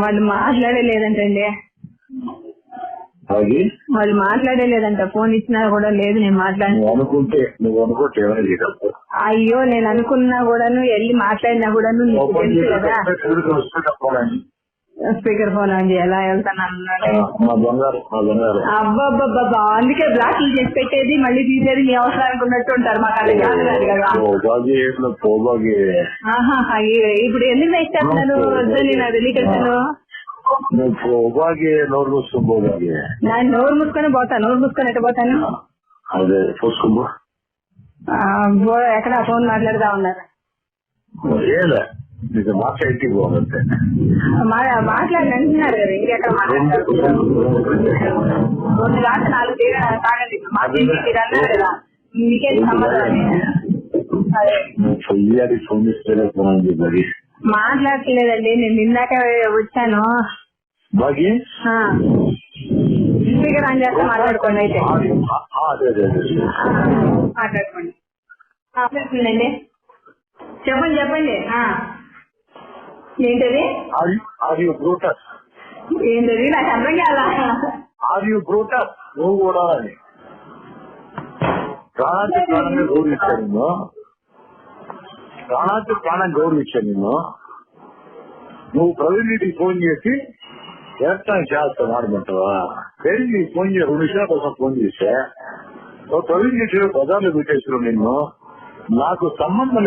వాళ్ళు మాట్లాడలేదంటండి. అది వాళ్ళు మాట్లాడలేదంట. ఫోన్ ఇచ్చినా కూడా లేదు నేను మాట్లాడిన. నువ్వు అనుకుంటే నువ్వు అనుకుంటే ఏమైనా చేయగలుగుతావు? అయ్యో నేను అనుకున్నా కూడాను వెళ్ళి మాట్లాడినా కూడాను నీకు తెలుసు కదా. స్పీకర్ ఫోన్ ఆన్ చేయాలా వెళ్తాను అన్నాడు. మా మా అబ్బబ్బబ్బా అందుకే బ్లాక్లు చేసి పెట్టేది మళ్ళీ తీసేది మీ అవసరానికి ఉన్నట్టు ఉంటారు మాకు ఆహా, అయ్యో, ఇప్పుడు ఎందుకు వేసేస్తున్నారు వద్దని నాకు తెలియకను నువ్వు పోబాగి నోరు మూసుకో పోబాగి నా నోరు మూసుకొని పోతాను నోరు మూసుకొని ఎట్ట పోతాను? అదే ఎక్కడ ఫోన్ మాట్లాడుతా ఉన్నారు? కదా ఇంకెక్కడ రెండు నాలుగు తీర తాగండి. మాట్లాడి కదా. మీకేం ఫోన్ మాట్లాడట్లేదండి. నేను నిన్నాక వచ్చాను. బాగి. స్పీకర్ ఆన్ చేస్తే మాట్లాడుకోండి అయితే. మాట్లాడుకోండి. చెప్పండి చెప్పండి. ఏంటది? ఆర్ యూ బ్రూటస్ ఏంటది? నాకు అర్థం కాదా? ఆర్ యూ బ్రూటస్ నువ్వు కూడా అని. ప్రాణానికి ప్రాణంగా గౌరవించాను నిన్ను. ప్రాణానికి ప్రాణం గౌరవించాను నిన్ను. నువ్వు ప్రవీణ్ రెడ్డికి ఫోన్ చేసి ఎలక్ట్రానిక్ చేస్తా మాడమంటావా ప్రవీణ్ ఫోన్ చేసి రెండు నిమిషాల కోసం ఫోన్ నువ్వు ప్రవీణ్ రెడ్డి బజార్లో పెట్టేసిన నిన్ను. నాకు సంబంధం లేదు.